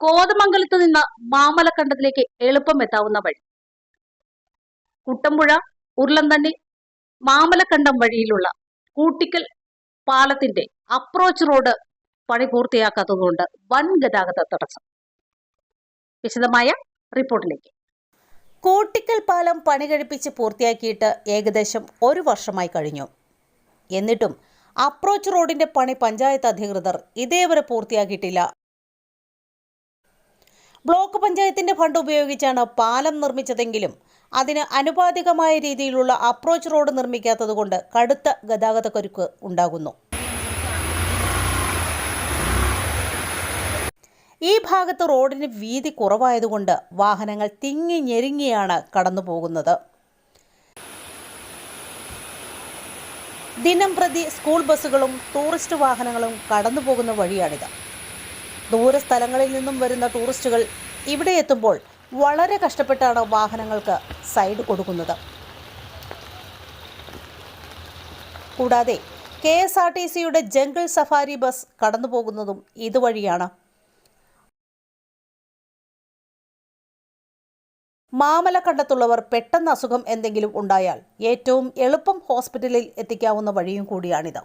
കോതമംഗലത്ത് നിന്ന് മാമലക്കണ്ടത്തിലേക്ക് എളുപ്പം എത്താവുന്ന വഴി. കുട്ടമ്പുഴ ഉരുളന്തണ്ണി മാമലക്കണ്ടം വഴിയിലുള്ള കൂട്ടിക്കൽ പാലത്തിന്റെ അപ്രോച്ച് റോഡ് പണി പൂർത്തിയാക്കാത്തതുകൊണ്ട് വൻ ഗതാഗത തടസ്സം. വിശദമായ റിപ്പോർട്ടിലേക്ക്. കൂട്ടിക്കൽ പാലം പണി കഴിപ്പിച്ച് പൂർത്തിയാക്കിയിട്ട് ഏകദേശം ഒരു വർഷമായി കഴിഞ്ഞു. എന്നിട്ടും അപ്രോച്ച് റോഡിന്റെ പണി പഞ്ചായത്ത് അധികൃതർ ഇതേവരെ പൂർത്തിയാക്കിയിട്ടില്ല. ബ്ലോക്ക് പഞ്ചായത്തിന്റെ ഫണ്ട് ഉപയോഗിച്ചാണ് പാലം നിർമ്മിച്ചതെങ്കിലും അതിന് അനുപാതികമായ രീതിയിലുള്ള അപ്രോച്ച് റോഡ് നിർമ്മിക്കാത്തതുകൊണ്ട് കടുത്ത ഗതാഗതക്കുരുക്ക് ഉണ്ടാകുന്നു. ഈ ഭാഗത്ത് റോഡിന് വീതി കുറവായതുകൊണ്ട് വാഹനങ്ങൾ തിങ്ങി ഞെരുങ്ങിയാണ് കടന്നു പോകുന്നത്. ദിനം പ്രതി സ്കൂൾ ബസ്സുകളും ടൂറിസ്റ്റ് വാഹനങ്ങളും കടന്നു പോകുന്ന വഴിയാണിത്. ദൂരസ്ഥലങ്ങളിൽ നിന്നും വരുന്ന ടൂറിസ്റ്റുകൾ ഇവിടെ എത്തുമ്പോൾ വളരെ കഷ്ടപ്പെട്ടാണ് വാഹനങ്ങൾക്ക് സൈഡ് കൊടുക്കുന്നത്. കൂടാതെ കെ എസ് ആർ ടി സിയുടെ ജംഗിൾ സഫാരി ബസ് കടന്നു പോകുന്നതും ഇതുവഴിയാണ് മാമലക്കണ്ടത്തുള്ളവർ പെട്ടെന്ന് അസുഖം എന്തെങ്കിലും ഉണ്ടായാൽ ഏറ്റവും എളുപ്പം ഹോസ്പിറ്റലിൽ എത്തിക്കാവുന്ന വഴിയും കൂടിയാണിത്.